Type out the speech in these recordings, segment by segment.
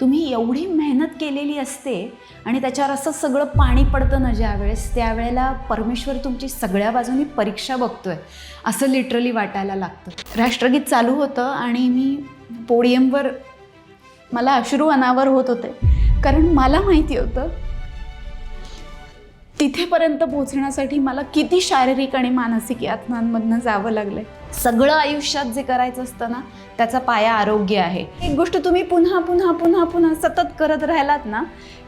तुम्ही एवढी मेहनत केलेली असते आणि त्याच्यावर असं सगळं पाणी पडतं ना ज्यावेळेस त्यावेळेला परमेश्वर तुमची सगळ्या बाजूनी परीक्षा बघतोय असं लिटरली वाटायला लागतं. राष्ट्रगीत चालू होतं आणि मी पोडियमवर मला अश्रू अनावर होत होते. कारण मला माहिती होतं तिथेपर्यंत पोहोचण्यासाठी मला किती शारीरिक आणि मानसिक यातनांमधनं जावं लागलंय. सगळं आयुष्यात जे करायचं असतं ना त्याचा पाया आरोग्य आहे. एक गोष्ट तुम्ही पुन्हा पुन्हा पुन्हा पुन्हा सतत करत राहिलात ना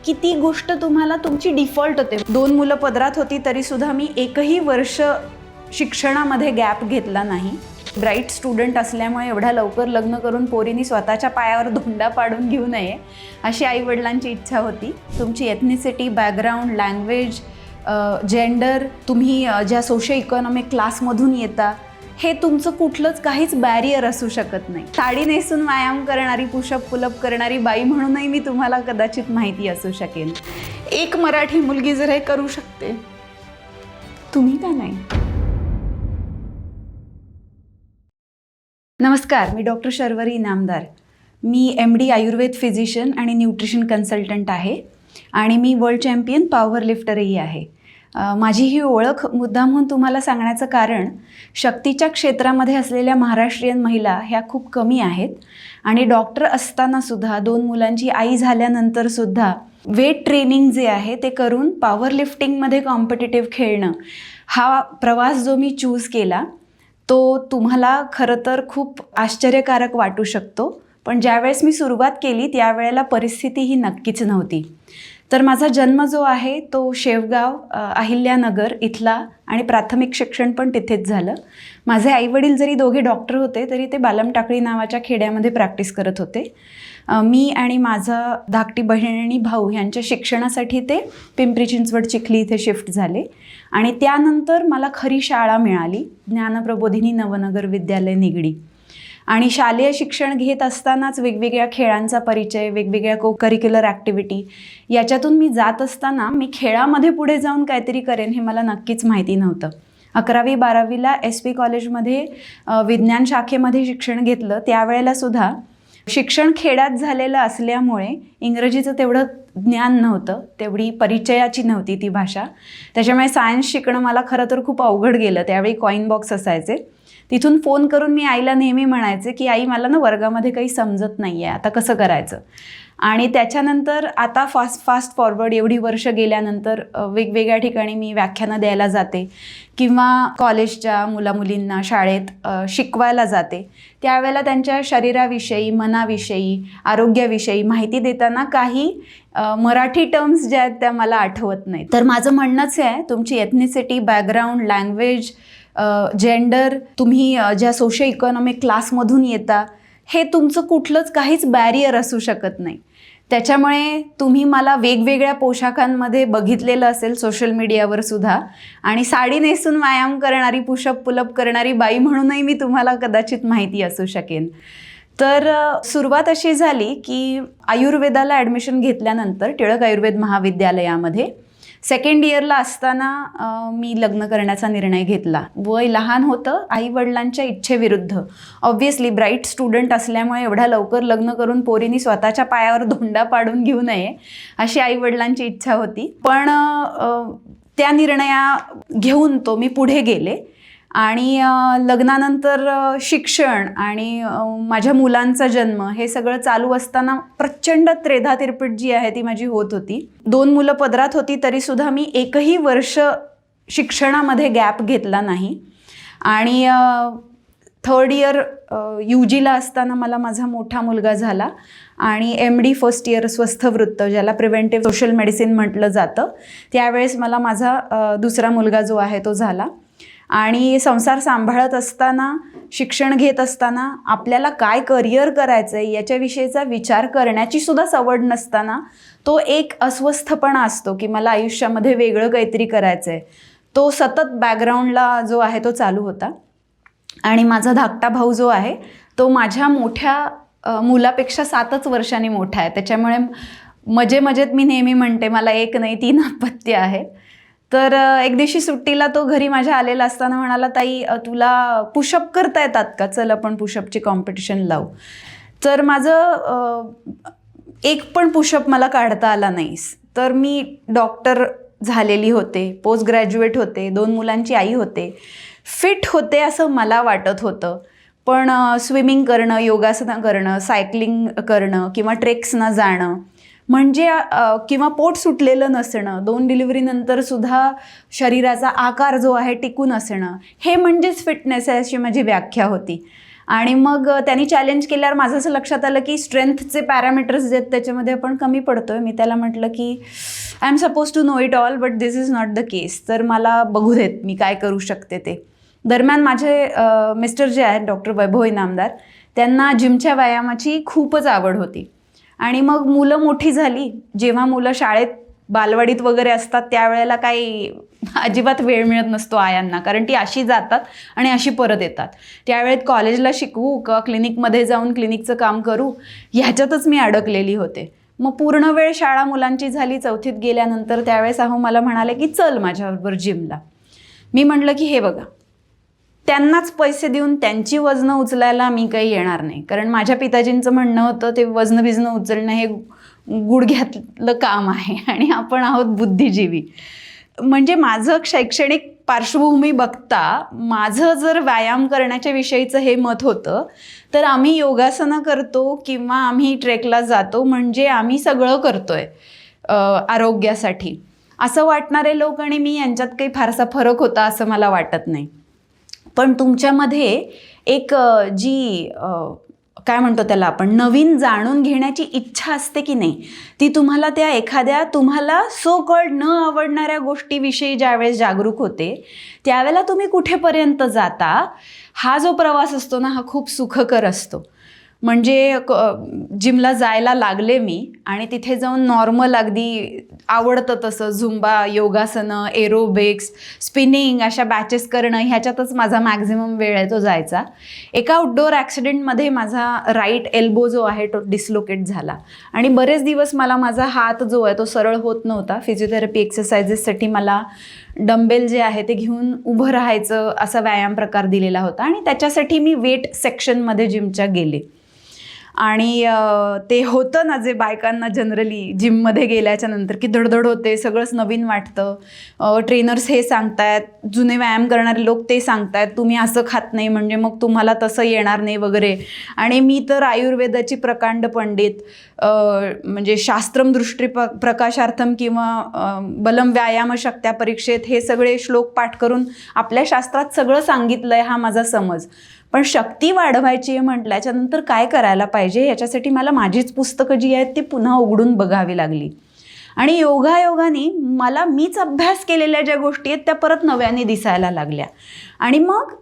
की ती गोष्ट तुम्हाला तुमची डिफॉल्ट होते. दोन मुलं पदरात होती तरी सुद्धा मी एकही वर्ष शिक्षणामध्ये गॅप घेतला नाही. ब्राईट स्टुडंट असल्यामुळे एवढ्या लवकर लग्न करून पोरीनी स्वतःच्या पायावर धोंडा पाडून घेऊ नये अशी आईवडिलांची इच्छा होती. तुमची एथनिसिटी बॅकग्राऊंड लँग्वेज जेंडर तुम्ही ज्या सोशो इकॉनॉमिक क्लासमधून येता हे तुमचं कुठलंच काहीच बॅरियर असू शकत नाही. साडी नेसून व्यायाम करणारी पुशअप पुलअप करणारी बाई म्हणूनही मी तुम्हाला कदाचित माहिती असू शकेन. एक मराठी मुलगी जर हे करू शकते तुम्ही का नाही? नमस्कार मी डॉक्टर शर्वरी इनामदार. मी एम डी आयुर्वेद फिजिशियन आणि न्यूट्रिशन कन्सल्टंट आहे आणि मी वर्ल्ड चॅम्पियन पॉवर लिफ्टरही आहे. माझी ही ओळख मुद्दामहून म्हणून तुम्हाला सांगण्याचं कारण शक्तीच्या क्षेत्रामध्ये असलेल्या महाराष्ट्रीयन महिला ह्या खूप कमी आहेत आणि डॉक्टर असतानासुद्धा दोन मुलांची आई झाल्यानंतरसुद्धा वेट ट्रेनिंग जे आहे ते करून पॉवर लिफ्टिंगमध्ये कॉम्पिटिटिव्ह खेळणं हा प्रवास जो मी चूज केला तो तुम्हाला खरं तर खूप आश्चर्यकारक वाटू शकतो. पण ज्यावेळेस मी सुरुवात केली त्यावेळेला परिस्थिती ही नक्कीच नव्हती. तर माझा जन्म जो आहे तो शेवगाव अहिल्यानगर इथला आणि प्राथमिक शिक्षण पण तिथेच झालं. माझे आईवडील जरी दोघे डॉक्टर होते तरी ते बालमटाकळी नावाच्या खेड्यामध्ये प्रॅक्टिस करत होते. मी आणि माझा धाकटी बहीण आणि भाऊ यांच्या शिक्षणासाठी ते पिंपरी चिंचवड चिखली इथे शिफ्ट झाले. आणि त्यानंतर मला खरी शाळा मिळाली ज्ञानप्रबोधिनी नवनगर विद्यालय निगडी. आणि शालेय शिक्षण घेत असतानाच वेगवेगळ्या खेळांचा परिचय वेगवेगळ्या को करिक्युलर ॲक्टिव्हिटी याच्यातून मी जात असताना मी खेळामध्ये पुढे जाऊन काहीतरी करेन हे मला नक्कीच माहिती नव्हतं. अकरावी बारावीला एस पी कॉलेजमध्ये विज्ञान शाखेमध्ये शिक्षण घेतलं. त्यावेळेलासुद्धा शिक्षण खेड्यात झालेलं असल्यामुळे इंग्रजीचं तेवढं ज्ञान नव्हतं तेवढी परिचयाची नव्हती ती भाषा. त्याच्यामुळे सायन्स शिकणं मला खरं तर खूप अवघड गेलं. त्यावेळी कॉईन बॉक्स असायचे. तिथून फोन करून मी आईला नेहमी म्हणायचे की आई मला ना वर्गामध्ये काही समजत नाही आहे आता कसं करायचं? आणि त्याच्यानंतर आता फास्ट फास्ट फॉरवर्ड एवढी वर्ष गेल्यानंतर वेगवेगळ्या ठिकाणी मी व्याख्यानं द्यायला जाते किंवा कॉलेजच्या मुलामुलींना शाळेत शिकवायला जाते. त्यावेळेला त्यांच्या शरीराविषयी मनाविषयी आरोग्याविषयी माहिती देताना काही मराठी टर्म्स ज्या आहेत त्या मला आठवत नाहीत. तर माझं म्हणणंच आहे तुमची एथनिसिटी बॅकग्राऊंड लँग्वेज जेंडर तुम्ही ज्या सोशो इकॉनॉमिक क्लासमधून येता हे तुमचं कुठलंच काहीच बॅरियर असू शकत नाही. त्याच्यामुळे तुम्ही मला वेगवेगळ्या पोशाखांमध्ये बघितलेलं असेल सोशल मीडियावर सुद्धा. आणि साडी नेसून व्यायाम करणारी पुशअप पुलअप करणारी बाई म्हणूनही मी तुम्हाला कदाचित माहिती असू शकेन. तर सुरुवात अशी झाली की आयुर्वेदाला ॲडमिशन घेतल्यानंतर टिळक आयुर्वेद महाविद्यालयामध्ये सेकंड इयरला असताना मी लग्न करण्याचा निर्णय घेतला. वय लहान होतं आई वडिलांच्या इच्छेविरुद्ध. ऑब्व्हियसली ब्राईट स्टुडंट असल्यामुळे एवढ्या लवकर लग्न करून पोरीनी स्वतःच्या पायावर धोंडा पाडून घेऊ नये अशी आई वडिलांची इच्छा होती. पण त्या निर्णया घेऊन तो मी पुढे गेले. आणि लग्नानंतर शिक्षण आणि माझ्या मुलांचा जन्म हे सगळं चालू असताना प्रचंड त्रेधा तिरपीट जी आहे ती माझी होत होती. दोन मुलं पदरात होती तरीसुद्धा मी एकही वर्ष शिक्षणामध्ये गॅप घेतला नाही. आणि थर्ड इयर यू जीला असताना मला माझा मोठा मुलगा झाला आणि एम डी फर्स्ट इयर स्वस्थ वृत्त ज्याला प्रिव्हेंटिव्ह सोशल मेडिसिन म्हटलं जातं त्यावेळेस मला माझा दुसरा मुलगा जो आहे तो झाला. आणि संसार सांभाळत असताना शिक्षण घेत असताना आपल्याला काय करिअर करायचं आहे याच्याविषयीचा विचार करण्याची सुद्धा सवड नसताना तो एक अस्वस्थपणा असतो की मला आयुष्यामध्ये वेगळं काहीतरी करायचं आहे तो सतत बॅकग्राऊंडला जो आहे तो चालू होता. आणि माझा धाकटा भाऊ जो आहे तो माझ्या मोठ्या मुलापेक्षा सातच वर्षांनी मोठा आहे. त्याच्यामुळे मजे मजेत मी नेहमी म्हणते मला एक नाही तीन अपत्य आहेत तर एक दिवशी सुट्टीला तो घरी माझ्या आलेला असताना म्हणाला ताई तुला पुशअप करता येतात का? चल आपण पुशअपची कॉम्पिटिशन लावू. तर माझं एक पण पुशअप मला काढता आला नाही तर मी डॉक्टर झालेली होते पोस्ट ग्रॅज्युएट होते दोन मुलांची आई होते. फिट होते असं मला वाटत होतं. पण स्विमिंग करणं योगासनं करणं सायकलिंग करणं किंवा ट्रेक्सनं जाणं म्हणजे किंवा पोट सुटलेलं नसणं दोन डिलिव्हरीनंतर सुद्धा शरीराचा आकार जो आहे टिकून असणं हे म्हणजेच फिटनेस आहे अशी माझी व्याख्या होती. आणि मग त्यांनी चॅलेंज केल्यावर माझं असं लक्षात आलं की स्ट्रेंथचे पॅरामीटर्स जे आहेत त्याच्यामध्ये आपण कमी पडतो आहे मी त्याला म्हटलं की I am suppose to know it all but this is not the case तर मला बघू देत मी काय करू शकते ते. दरम्यान माझे मिस्टर जे आहेत डॉक्टर वैभव इनामदार त्यांना जिमच्या व्यायामाची खूपच आवड होती. आणि मग मुलं मोठी झाली. जेव्हा मुलं शाळेत बालवाडीत वगैरे असतात त्यावेळेला काही अजिबात वेळ मिळत नसतो आयांना. कारण ती अशी जातात आणि अशी परत येतात. त्यावेळेत कॉलेजला शिकवू का क्लिनिकमध्ये जाऊन क्लिनिकचं काम करू? ह्याच्यातच मी अडकलेली होते. मग पूर्ण वेळ शाळा मुलांची झाली चौथीत गेल्यानंतर त्यावेळेस अहो मला म्हणाले की चल माझ्याबरोबर जिमला. मी म्हटलं की हे बघा त्यांनाच पैसे देऊन त्यांची वजनं उचलायला मी काही येणार नाही. कारण माझ्या पिताजींचं म्हणणं होतं ते वजनं बिजनं उचलणं हे गुडघ्यातलं काम आहे आणि आपण आहोत बुद्धिजीवी. म्हणजे माझं शैक्षणिक पार्श्वभूमी बघता माझं जर व्यायाम करण्याच्या विषयीचं हे मत होतं तर आम्ही योगासनं करतो किंवा आम्ही ट्रेकला जातो म्हणजे आम्ही सगळं करतोय आहे आरोग्यासाठी. असं वाटणारे लोक आणि मी यांच्यात काही फारसा फरक होता असं मला वाटत नाही. पण तुमच्यामध्ये एक जी काय म्हणतो त्याला आपण नवीन जाणून घेण्याची इच्छा असते की नाही ती तुम्हाला त्या एखाद्या तुम्हाला सो कॉल्ड न आवडणाऱ्या गोष्टीविषयी ज्यावेळेस जागरूक होते त्यावेळेला तुम्ही कुठेपर्यंत जाता हा जो प्रवास असतो ना हा खूप सुखकर असतो. म्हणजे क- जिमला जायला लागले मी आणि तिथे जाऊन नॉर्मल अगदी आवडतं तसं झुंबा योगासनं एरोबिक्स स्पिनिंग अशा बॅचेस करणं ह्याच्यातच माझा मॅक्झिमम वेळ आहे तो जायचा. एका आउटडोअर ॲक्सिडेंटमध्ये माझा राईट एल्बो जो आहे तो डिसलोकेट झाला. आणि बरेच दिवस मला माझा हात जो आहे तो सरळ होत नव्हता. फिजिओथेरपी एक्सरसाइजेससाठी मला डंबेल जे आहे ते घेऊन उभं राहायचं असा व्यायाम प्रकार दिलेला होता आणि त्याच्यासाठी मी वेट सेक्शनमध्ये जिमच्या गेले. आणि ते होतं ना जे बायकांना जनरली जिममध्ये गेल्याच्यानंतर की धडधड होते सगळंच नवीन वाटतं. ट्रेनर्स हे सांगतायत जुने व्यायाम करणारे लोक ते सांगतायत तुम्ही असं खात नाही म्हणजे मग तुम्हाला तसं येणार नाही वगैरे. आणि मी तर आयुर्वेदाची प्रकांड पंडित म्हणजे शास्त्रम दृष्टी प प्रकाशार्थम किंवा बलम व्यायाम शक्त्या परीक्षेत हे सगळे श्लोक पाठ करून आपल्या शास्त्रात सगळं सांगितलं आहे हा माझा समज. पण शक्ती वाढवायची आहे म्हटल्याच्या नंतर काय करायला पाहिजे याच्यासाठी मला माझीच पुस्तकं जी आहेत ती पुन्हा उघडून बघावी लागली. आणि योगायोगाने मला मीच अभ्यास केलेल्या ज्या गोष्टी आहेत त्या परत नव्याने दिसायला लागल्या. आणि मग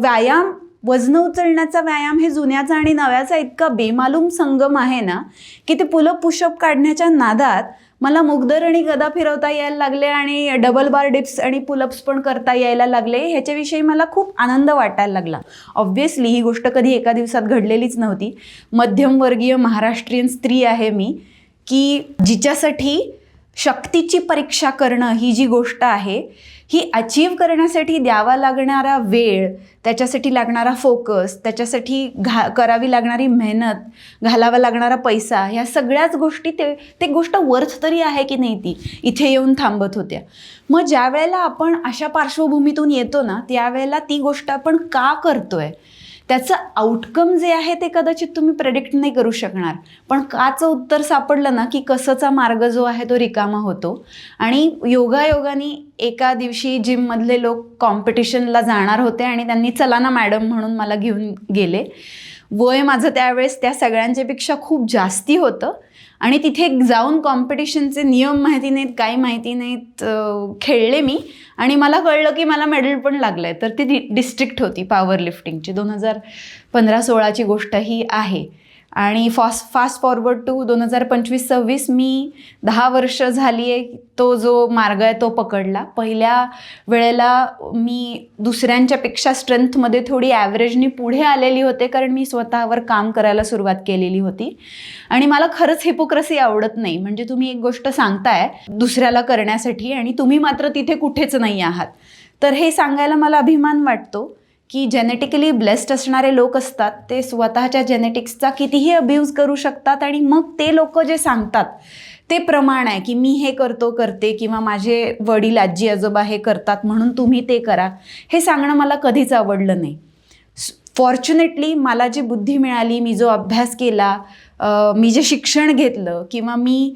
व्यायाम वजनं उचलण्याचा व्यायाम हे जुन्याचा आणि नव्याचा इतका बेमालूम संगम आहे ना की ते पुलं पुशअप काढण्याच्या नादात मला मुगदर आणि गदा फिरवता यायला लागले आणि डबल बार डिप्स आणि पुलअप्स पण करता यायला लागले ह्याच्याविषयी मला खूप आनंद वाटायला लागला. ऑब्व्हियसली ही गोष्ट कधी एका दिवसात घडलेलीच नव्हती. मध्यमवर्गीय महाराष्ट्रीयन स्त्री आहे मी की जिच्यासाठी शक्तीची परीक्षा करणं ही जी गोष्ट आहे ही अचीव करण्यासाठी द्यावा लागणारा वेळ त्याच्यासाठी लागणारा फोकस त्याच्यासाठी घा करावी लागणारी मेहनत घालावा लागणारा पैसा ह्या सगळ्याच गोष्टी ते ते गोष्ट वर्थ तरी आहे की नाही ती? इथे येऊन थांबत होत्या. मग ज्या वेळेला आपण अशा पार्श्वभूमीतून येतो ना त्यावेळेला ती गोष्ट आपण का करतोय? त्याचं आउटकम जे आहे ते कदाचित तुम्ही प्रेडिक्ट नाही करू शकणार. पण काचं उत्तर सापडलं ना की कसंचा मार्ग जो आहे तो रिकामा होतो. आणि योगायोगाने एका दिवशी जिममधले लोक कॉम्पिटिशनला जाणार होते आणि त्यांनी चला ना मॅडम म्हणून मला घेऊन गेले. वय माझं त्यावेळेस त्या सगळ्यांच्यापेक्षा खूप जास्ती होतं. आणि तिथे जाऊन कॉम्पिटिशनचे नियम माहिती नाहीत काही माहिती नाहीत खेळले मी. आणि मला कळलं की मला मेडल पण लागलं आहे तर ती डि डिस्ट्रिक्ट होती पॉवर लिफ्टिंगची दोन हजार पंधरा सोळाची गोष्ट ही आहे. आणि फास्ट फास्ट फॉरवर्ड टू दोन हजार पंचवीस सव्वीस मी दहा वर्ष झाली आहे तो जो मार्ग आहे तो पकडला. पहिल्या वेळेला मी दुसऱ्यांच्यापेक्षा स्ट्रेंथमध्ये थोडी ॲव्हरेजनी पुढे आलेली होते कारण मी स्वतःवर काम करायला सुरुवात केलेली होती. आणि मला खरंच हिपोक्रसी आवडत नाही. म्हणजे तुम्ही एक गोष्ट सांगताय दुसऱ्याला करण्यासाठी आणि तुम्ही मात्र तिथे कुठेच नाही आहात. तर हे सांगायला मला अभिमान वाटतो. की जेनेटिकली ब्लेस्ड असणारे लोक असतात ते स्वतःच्या जेनेटिक्सचा कितीही अब्यूज करू शकतात आणि मग ते लोक जे सांगतात ते प्रमाण आहे की मी हे करतो करते किंवा माझे वडील आजी आजोबा हे करतात म्हणून तुम्ही ते करा हे सांगणं मला कधीच आवडलं नाही. फॉर्च्युनेटली मला जी बुद्धी मिळाली मी जो अभ्यास केला मी जे शिक्षण घेतलं किंवा मी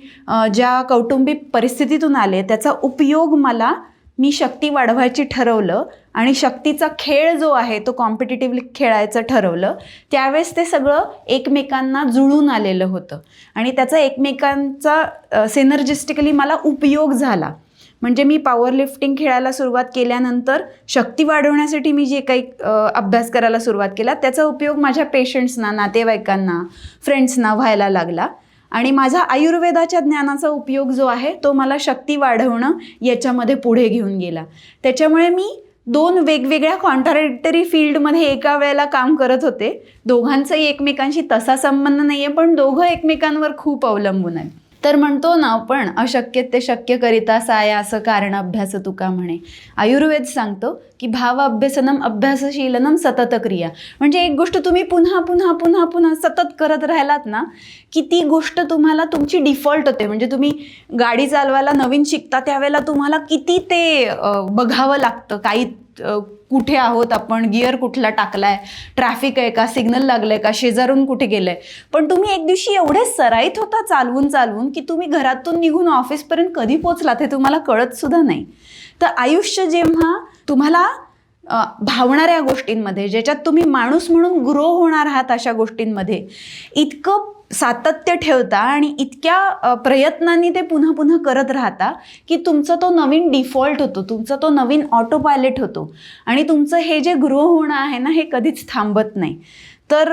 ज्या कौटुंबिक परिस्थितीतून आले त्याचा उपयोग मला मी शक्ती वाढवायची ठरवलं आणि शक्तीचा खेळ जो आहे तो कॉम्पिटिटिव्हली खेळायचं ठरवलं त्यावेळेस ते सगळं एकमेकांना जुळून आलेलं होतं. आणि त्याचा एकमेकांचा सिनर्जिस्टिकली मला उपयोग झाला. म्हणजे मी पॉवर लिफ्टिंग खेळायला सुरुवात केल्यानंतर शक्ती वाढवण्यासाठी मी जे काही अभ्यास करायला सुरुवात केला त्याचा उपयोग माझ्या पेशंट्सना नातेवाईकांना फ्रेंड्सना व्हायला लागला. आणि माझा आयुर्वेदाच्या ज्ञानाचा उपयोग जो आहे तो मला शक्ती वाढवणं याच्यामध्ये पुढे घेऊन गेला. त्याच्यामुळे मी दोन वेगवेगळ्या कॉन्ट्राडिक्टरी फील्डमध्ये एका वेळेला काम करत होते. दोघांचाही एकमेकांशी तसा संबंध नाही आहे पण दोघं एकमेकांवर खूप अवलंबून आहे तर म्हणतो ना आपण अशक्य ते शक्य करिता साय असं कारण अभ्यास तुका म्हणे? आयुर्वेद सांगतो की भाव अभ्यसनम अभ्यासशीलनम सतत क्रिया. म्हणजे एक गोष्ट तुम्ही पुन्हा पुन्हा पुन्हा पुन्हा सतत करत राहिलात ना की ती गोष्ट तुम्हाला तुमची डिफॉल्ट होते. म्हणजे तुम्ही गाडी चालवायला नवीन शिकता त्यावेळेला तुम्हाला किती ते बघावं लागतं. काही कुठे आहोत आपण? गिअर कुठला टाकलाय? ट्रॅफिक आहे का? सिग्नल लागलंय का? शेजारून कुठे गेलंय? पण तुम्ही एक दिवशी एवढे सराईत होता चालवून चालवून की तुम्ही घरातून निघून ऑफिसपर्यंत कधी पोचलात हे तुम्हाला कळत सुद्धा नाही. तर आयुष्य जेव्हा तुम्हाला भावणाऱ्या गोष्टींमध्ये ज्याच्यात तुम्ही माणूस म्हणून ग्रो होणार आहात अशा गोष्टींमध्ये इतकं सातत्य ठेवता आणि इतक्या प्रयत्नांनी ते पुन्हा पुन्हा करत राहता की तुमचा तो नवीन डिफॉल्ट होतो तुमचा तो नवीन ऑटो पायलट होतो आणि तुमचं हे जे ग्रो होणं आहे ना हे कधीच थांबत नाही. तर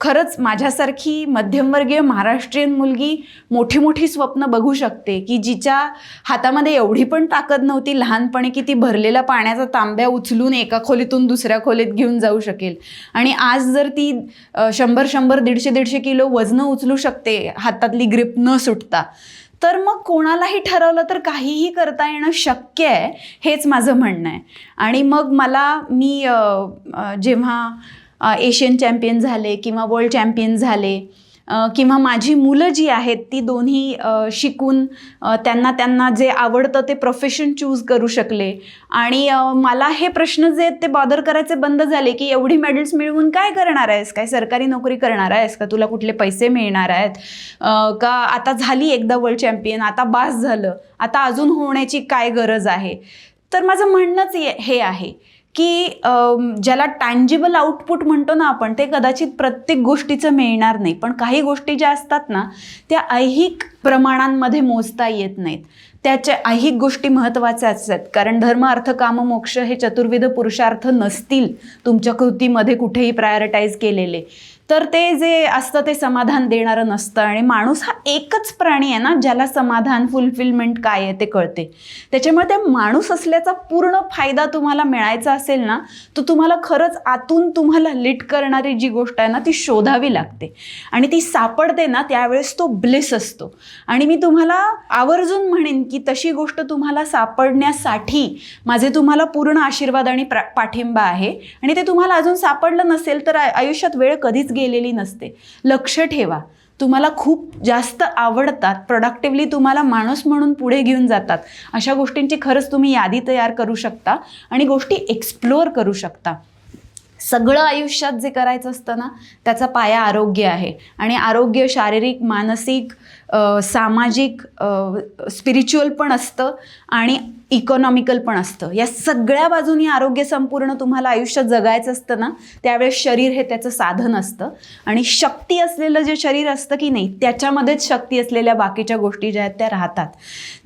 खरंच माझ्यासारखी मध्यमवर्गीय महाराष्ट्रीयन मुलगी मोठी मोठी स्वप्न बघू शकते की जिच्या हातामध्ये एवढी पण ताकद नव्हती लहानपणी की ती भरलेला पाण्याचा तांब्या उचलून एका खोलीतून दुसऱ्या खोलीत घेऊन जाऊ शकेल. आणि आज जर ती शंभर शंभर दीडशे दीडशे किलो वजनं उचलू शकते हातातली ग्रिप न सुटता तर मग कोणालाही ठरवलं तर काहीही करता येणं शक्य आहे हेच माझं म्हणणं आहे. आणि मग मला मी जेव्हा एशियन चॅम्पियन झाले किंवा वर्ल्ड चॅम्पियन झाले. किंवा माझी मुलं जी आहेत ती दोन्ही शिकून त्यांना त्यांना जे आवडतं ते प्रोफेशन चूज करू शकले. आणि मला हे प्रश्न जे आहेत ते बॉदर करायचे बंद झाले की एवढी मेडल्स मिळवून काय करणार आहेस? काय सरकारी नोकरी करणार आहेस का? तुला कुठले पैसे मिळणार आहेत? का आता झाली एकदा वर्ल्ड चॅम्पियन आता बास झालं आता अजून होण्याची काय गरज आहे? तर माझं म्हणणंच ये- हे आहे. की ज्याला टँजिबल आउटपुट म्हणतो ना आपण ते कदाचित प्रत्येक गोष्टीचं मिळणार नाही. पण काही गोष्टी ज्या असतात ना त्या ऐहिक प्रमाणांमध्ये मोजता येत नाहीत. त्याच्या ऐहिक गोष्टी महत्त्वाच्या असतात. कारण धर्म अर्थ काम मोक्ष हे चतुर्विध पुरुषार्थ नसतील तुमच्या कृतीमध्ये कुठेही प्रायोरिटाईज केलेले. तर ते जे असतं ते समाधान देणारं नसतं. आणि माणूस हा एकच प्राणी आहे ना ज्याला समाधान फुलफिलमेंट काय आहे ते कळते. त्याच्यामुळे त्या माणूस असल्याचा पूर्ण फायदा तुम्हाला मिळायचा असेल ना तर तुम्हाला खरंच आतून तुम्हाला लिट करणारी जी गोष्ट आहे ना ती शोधावी लागते. आणि ती सापडते ना त्यावेळेस तो ब्लिस असतो. आणि मी तुम्हाला आवर्जून म्हणेन की तशी गोष्ट तुम्हाला सापडण्यासाठी माझे तुम्हाला पूर्ण आशीर्वाद आणि पाठिंबा आहे. आणि ते तुम्हाला अजून सापडलं नसेल तर आयुष्यात वेळ कधीच गेलेली नसते. लक्ष ठेवा. तुम्हाला खूप जास्त आवडतात. प्रोडक्टिव्हली तुम्हाला माणूस म्हणून पुढे घेऊन जातात. अशा गोष्टींची खरंच तुम्ही यादी तयार करू शकता आणि गोष्टी एक्सप्लोअर करू शकता. सगळं आयुष्यात जे करायचं असतं ना त्याचा पाया आरोग्य आहे. आणि आरोग्य शारीरिक मानसिक सामाजिक स्पिरिच्युअल पण असतं आणि इकॉनॉमिकल पण असतं. या सगळ्या बाजूनी आरोग्य संपूर्ण तुम्हाला आयुष्यात जगायचं असतं ना त्यावेळेस शरीर हे त्याचं साधन असतं. आणि शक्ती असलेलं जे शरीर असतं की नाही त्याच्यामध्येच शक्ती असलेल्या बाकीच्या गोष्टी ज्या आहेत त्या राहतात.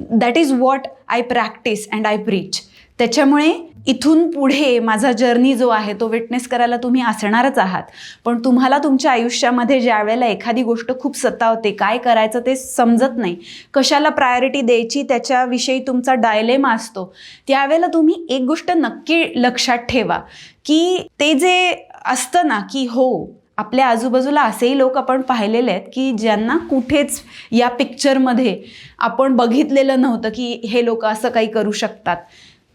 That is what I practise and I preach त्याच्यामुळे इथून पुढे माझा जर्नी जो आहे तो विटनेस करायला तुम्ही असणारच आहात. पण तुम्हाला तुमच्या आयुष्यामध्ये ज्या वेळेला एखादी गोष्ट खूप सतावते काय करायचं ते समजत नाही कशाला प्रायोरिटी द्यायची त्याच्याविषयी तुमचा डायलेमा असतो त्यावेळेला तुम्ही एक गोष्ट नक्की लक्षात ठेवा की ते जे असतं ना की हो आपल्या आजूबाजूला असेही लोक आपण पाहिलेले आहेत की ज्यांना कुठेच या पिक्चरमध्ये आपण बघितलेलं नव्हतं की हे लोक असं काही करू शकतात.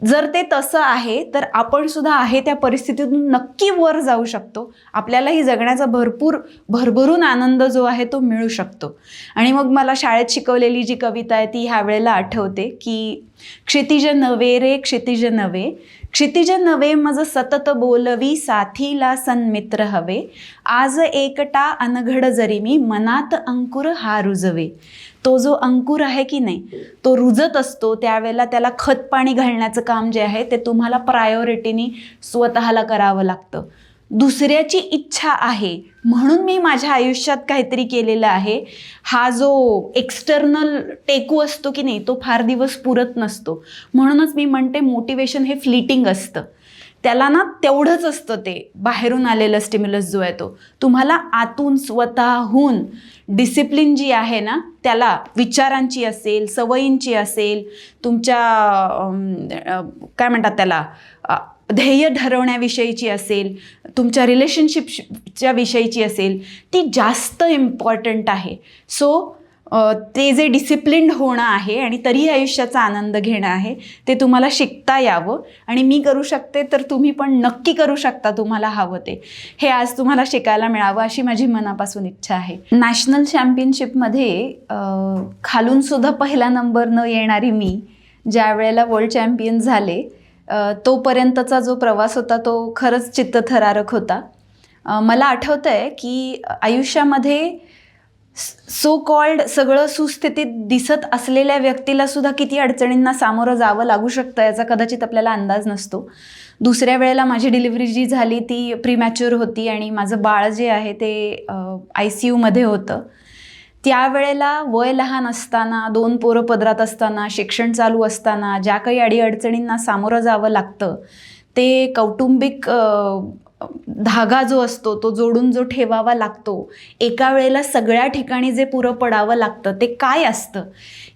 जर ते तसं आहे तर आपण सुद्धा आहे त्या परिस्थितीतून नक्की वर जाऊ शकतो. आपल्यालाही जगण्याचा भरपूर भरभरून आनंद जो आहे तो मिळू शकतो. आणि मग मला शाळेत शिकवलेली जी कविता आहे ती ह्या वेळेला आठवते की क्षितिज नवे रे क्षितिज नवे क्षितिज नवे मज सतत बोलवी साथीला सन्मित्र हवे. आज एकटा अनघड जरी मी मनात अंकुर हा रुजवे तो जो अंकुर आहे की नाही तो रुजत असतो त्यावेळेला त्याला खत पाणी घालण्याचं काम जे आहे ते तुम्हाला प्रायोरिटीनी स्वतःला करावं लागतं. दुसऱ्याची इच्छा आहे. म्हणून मी माझ्या आयुष्यात काहीतरी केलेलं आहे. हा जो एक्सटर्नल टेकू असतो की नाही तो फार दिवस पुरत नसतो. म्हणूनच मी म्हणते मोटिवेशन हे फ्लिटिंग असतं. त्याला ना तेवढंच असतं ते. बाहेरून आलेलं स्टिम्युलस जो आहे तो. तुम्हाला आतून स्वतःहून डिसिप्लिन जी आहे ना त्याला विचारांची असेल सवयींची असेल तुमच्या काय म्हणतात त्याला ध्येय ठरवण्याविषयीची असेल तुमच्या रिलेशनशिपच्या विषयीची असेल ती जास्त इम्पॉर्टंट आहे. सो ते जे डिसिप्लिन्ड होणं आहे आणि तरीही आयुष्याचा आनंद घेणं आहे ते तुम्हाला शिकता यावं. आणि मी करू शकते तर तुम्ही पण नक्की करू शकता तुम्हाला हवं ते. हे आज तुम्हाला शिकायला मिळावं अशी माझी मनापासून इच्छा आहे. नॅशनल चॅम्पियनशिपमध्ये खालूनसुद्धा खालून सुद्धा पहिला नंबर न येणारी मी ज्या वेळेला वर्ल्ड चॅम्पियन झाले तोपर्यंतचा जो प्रवास होता तो खरंच चित्तथरारक होता. मला आठवतं आहे की आयुष्यामध्ये सो कॉल्ड सगळं सुस्थितीत दिसत असलेल्या व्यक्तीला सुद्धा किती अडचणींना सामोरं जावं लागू शकतं याचा कदाचित आपल्याला अंदाज नसतो. दुसऱ्या वेळेला माझी डिलिव्हरी जी झाली ती प्रीमॅच्युअर होती आणि माझं बाळ जे आहे ते आय सी यूमध्ये होतं. त्यावेळेला वय लहान असताना दोन पोरं पदरात असताना शिक्षण चालू असताना ज्या काही अडीअडचणींना सामोरं जावं लागतं ते कौटुंबिक धागा जो असतो तो जोडून जो ठेवावा लागतो एका वेळेला सगळ्या ठिकाणी जे पुरं पडावं लागतं ते काय असतं?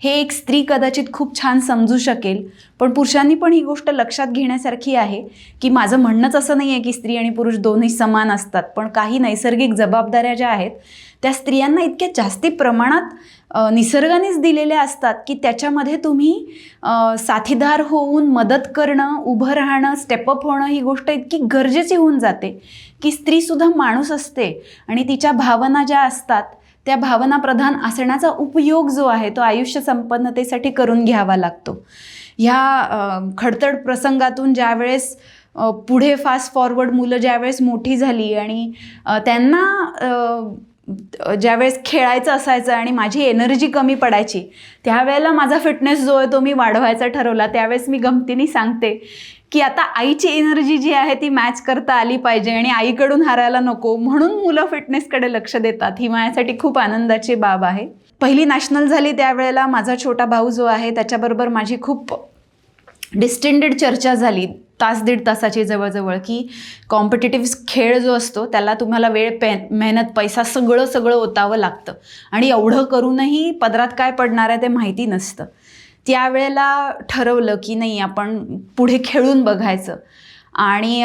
हे एक स्त्री कदाचित खूप छान समजू शकेल पण पुरुषांनी पण ही गोष्ट लक्षात घेण्यासारखी आहे की माझं म्हणणंच असं नाही आहे की स्त्री आणि पुरुष दोन्ही समान असतात पण काही नैसर्गिक जबाबदाऱ्या ज्या आहेत त्या स्त्रियांना इतक्या जास्ती प्रमाणात निसर्गानेच दिलेल्या असतात की त्याच्यामध्ये तुम्ही साथीदार होऊन मदत करणं उभं राहणं स्टेपअप होणं ही गोष्ट इतकी गरजेची होऊन जाते की स्त्रीसुद्धा माणूस असते आणि तिच्या भावना ज्या असतात त्या भावना प्रधान असण्याचा उपयोग जो आहे तो आयुष्य संपन्नतेसाठी करून घ्यावा लागतो. ह्या खडतड प्रसंगातून ज्यावेळेस पुढे फास्ट फॉरवर्ड मुलं ज्यावेळेस मोठी झाली आणि त्यांना ज्यावेळेस खेळायचं असायचं आणि माझी एनर्जी कमी पडायची त्यावेळेला माझा फिटनेस जो आहे तो मी वाढवायचा ठरवला. त्यावेळेस मी गमतीने सांगते की आता आईची एनर्जी जी आहे ती मॅच करता आली पाहिजे आणि आईकडून हारायला नको. म्हणून मुलं फिटनेसकडे लक्ष देतात. ही माझ्यासाठी खूप आनंदाची बाब आहे. पहिली नॅशनल झाली त्यावेळेला माझा छोटा भाऊ जो आहे त्याच्याबरोबर माझी खूप डिस्टेंडेड चर्चा झाली. तास दीड तासाची जवळजवळ की कॉम्पिटेटिव्ह खेळ जो असतो त्याला तुम्हाला वेळ पे मेहनत पैसा सगळं सगळं ओतावं लागतं. आणि एवढं करूनही पदरात काय पडणार आहे ते माहिती नसतं. त्यावेळेला ठरवलं की नाही आपण पुढे खेळून बघायचं. आणि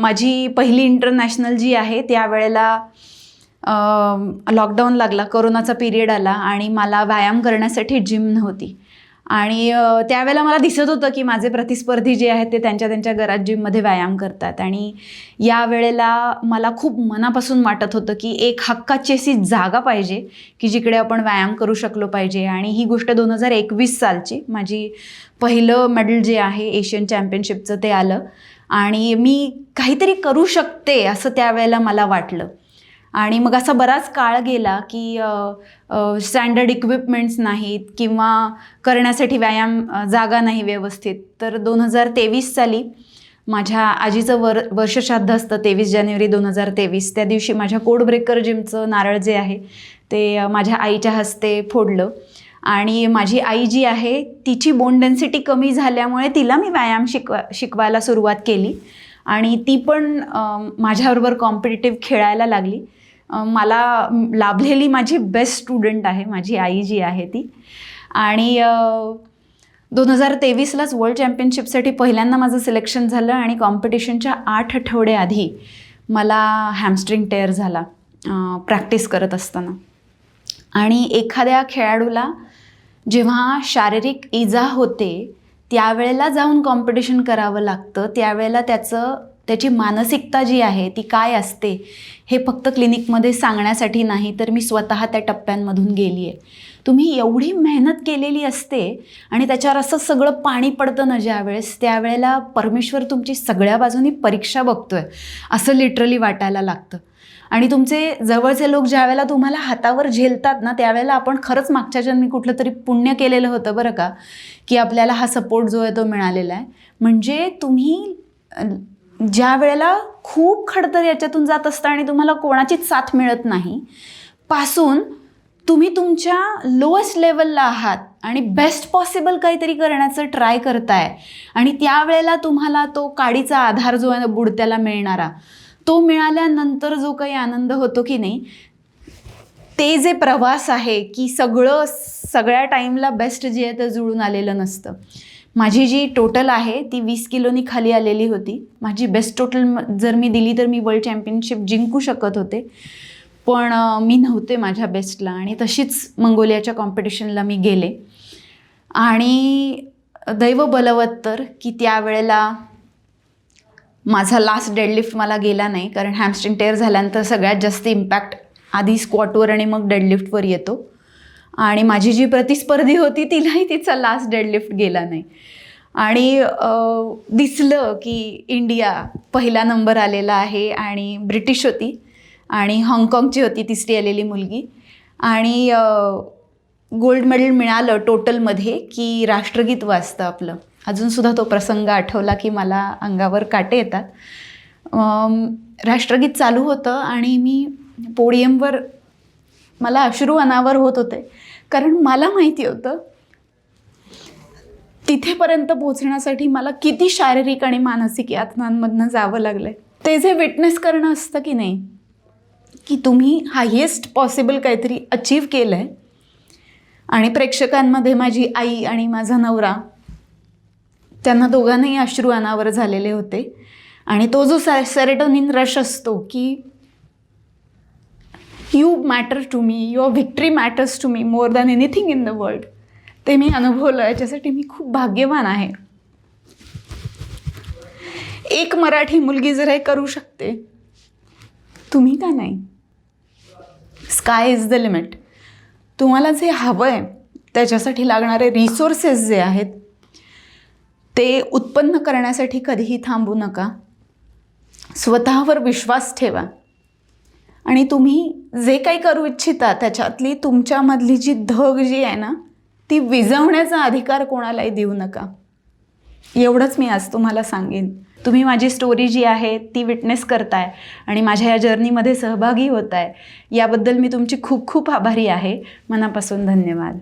माझी पहिली इंटरनॅशनल जी आहे त्यावेळेला लॉकडाऊन लागला कोरोनाचा पिरियड आला आणि मला व्यायाम करण्यासाठी जिम नव्हती. आणि त्यावेळेला मला दिसत होतं की माझे प्रतिस्पर्धी जे आहेत ते त्यांच्या त्यांच्या घरात जिममध्ये व्यायाम करतात. आणि या वेळेला मला खूप मनापासून वाटत होतं की एक हक्काची अशी जागा पाहिजे की जिकडे आपण व्यायाम करू शकलो पाहिजे. आणि ही गोष्ट दोन हजार एकवीस सालची. माझी पहिलं मेडल जे आहे एशियन चॅम्पियनशिपचं ते आलं. आणि मी काहीतरी करू शकते असं त्यावेळेला मला वाटलं. आणि मग असा बराच काळ गेला की स्टँडर्ड इक्विपमेंट्स नाहीत किंवा करण्यासाठी व्यायाम जागा नाही व्यवस्थित. तर दोन हजार तेवीस साली माझ्या आजीचं वर वर्षश्राद्ध असतं तेवीस जानेवारी दोन हजार तेवीस. त्या दिवशी माझ्या कोड ब्रेकर जिमचं नारळ जे आहे ते माझ्या आईच्या हस्ते फोडलं. आणि माझी आई जी आहे तिची बोन डेन्सिटी कमी झाल्यामुळे तिला मी व्यायाम शिकवा शिकवायला सुरुवात केली. आणि ती पण माझ्याबरोबर कॉम्पिटिटिव्ह खेळायला लागली. मला लाभलेली माझी बेस्ट स्टुडंट आहे माझी आई जी आहे ती. आणि दोन हजार तेवीसलाच वर्ल्ड चॅम्पियनशिपसाठी पहिल्यांदा माझं सिलेक्शन झालं आणि कॉम्पिटिशनच्या आठ आठवडे आधी मला हॅमस्ट्रिंग टेअर झाला प्रॅक्टिस करत असताना. आणि एखाद्या खेळाडूला जेव्हा शारीरिक इजा होते त्यावेळेला जाऊन कॉम्पिटिशन करावं लागतं त्यावेळेला त्याचं त्याची मानसिकता जी आहे ती काय असते हे फक्त क्लिनिकमध्ये सांगण्यासाठी नाही तर मी स्वतः त्या टप्प्यांमधून गेली आहे तुम्ही एवढी मेहनत केलेली असते आणि त्याच्यावर असं सगळं पाणी पडतं ना ज्यावेळेस त्यावेळेला परमेश्वर तुमची सगळ्या बाजूनी परीक्षा बघतोय असं लिटरली वाटायला लागतं. आणि तुमचे जवळचे लोक ज्यावेळेला तुम्हाला हातावर झेलतात ना त्यावेळेला आपण खरंच मागच्या जन्मी कुठलं तरी पुण्य केलेलं होतं बरं का की आपल्याला हा सपोर्ट जो आहे तो मिळालेला आहे. म्हणजे तुम्ही ज्या वेळेला खूप खडतर याच्यातून जात असतं आणि तुम्हाला कोणाचीच साथ मिळत नाही पासून तुम्ही तुमच्या लोएस्ट लेवलला आहात आणि बेस्ट पॉसिबल काहीतरी करण्याचं ट्राय करताय आणि त्यावेळेला तुम्हाला तो काडीचा आधार जो आहे ना बुडत्याला मिळणारा तो मिळाल्यानंतर जो काही आनंद होतो की नाही ते जे प्रवास आहे की सगळं सगळ्या टाईमला बेस्ट जे आहे ते जुळून आलेलं नसतं. माझी जी टोटल आहे ती वीस किलोनी खाली आलेली होती. माझी बेस्ट टोटल जर मी दिली तर मी वर्ल्ड चॅम्पियनशिप जिंकू शकत होते. पण मी नव्हते माझ्या बेस्टला आणि तशीच मंगोलियाच्या कॉम्पिटिशनला मी गेले. आणि दैव बलवत्तर की त्यावेळेला माझा लास्ट डेडलिफ्ट मला गेला नाही कारण हॅमस्ट्रिंग टेअर झाल्यानंतर सगळ्यात जास्त इम्पॅक्ट आधी स्क्वॉटवर आणि मग डेडलिफ्टवर येतो. आणि माझी जी प्रतिस्पर्धी होती तिलाही तिचा लास्ट डेडलिफ्ट गेला नाही. आणि दिसलं की इंडिया पहिला नंबर आलेला आहे आणि ब्रिटिश होती आणि हाँगकाँगची होती तिसरी आलेली मुलगी. आणि गोल्ड मेडल मिळालं टोटलमध्ये की राष्ट्रगीत वाजतं आपलं. अजूनसुद्धा तो प्रसंग आठवला की मला अंगावर काटे येतात. राष्ट्रगीत चालू होतं आणि मी पोडियमवर मला अश्रू अनावर होत होते. कारण मला माहिती होतं तिथेपर्यंत पोहोचण्यासाठी मला किती शारीरिक आणि मानसिक यातनांमधनं जावं लागलं आहे ते जे विटनेस करणं असतं की नाही की तुम्ही हायेस्ट पॉसिबल काहीतरी अचीव केलं आहे आणि प्रेक्षकांमध्ये माझी आई आणि माझा नवरा त्यांना दोघांनाही अश्रू अनावर झालेले होते. आणि तो जो सॅ सेरेटोनिन रश असतो की you matter to me your victory matters to me more than anything in the world ते मी अनुभवलं याच्यासाठी मी खूप भाग्यवान आहे. एक मराठी मुलगी जर हे करू शकते तुम्ही का नाही? स्काय इज द लिमिट तुम्हाला जे हवं आहे त्याच्यासाठी लागणारे रिसोर्सेस जे आहेत ते उत्पन्न करण्यासाठी कधीही थांबू नका. स्वतःवर विश्वास ठेवा. आणि तुम्ही जे काही करू इच्छिता त्याच्यातली तुमच्यामधली जी धग जी आहे ना ती विझवण्याचा अधिकार कोणालाही देऊ नका. एवढंच मी आज तुम्हाला सांगेन. तुम्ही माझी स्टोरी जी आहे ती विटनेस करताय आणि माझ्या या जर्नीमध्ये सहभागी होत आहे याबद्दल मी तुमची खूप खूप आभारी आहे. मनापासून धन्यवाद.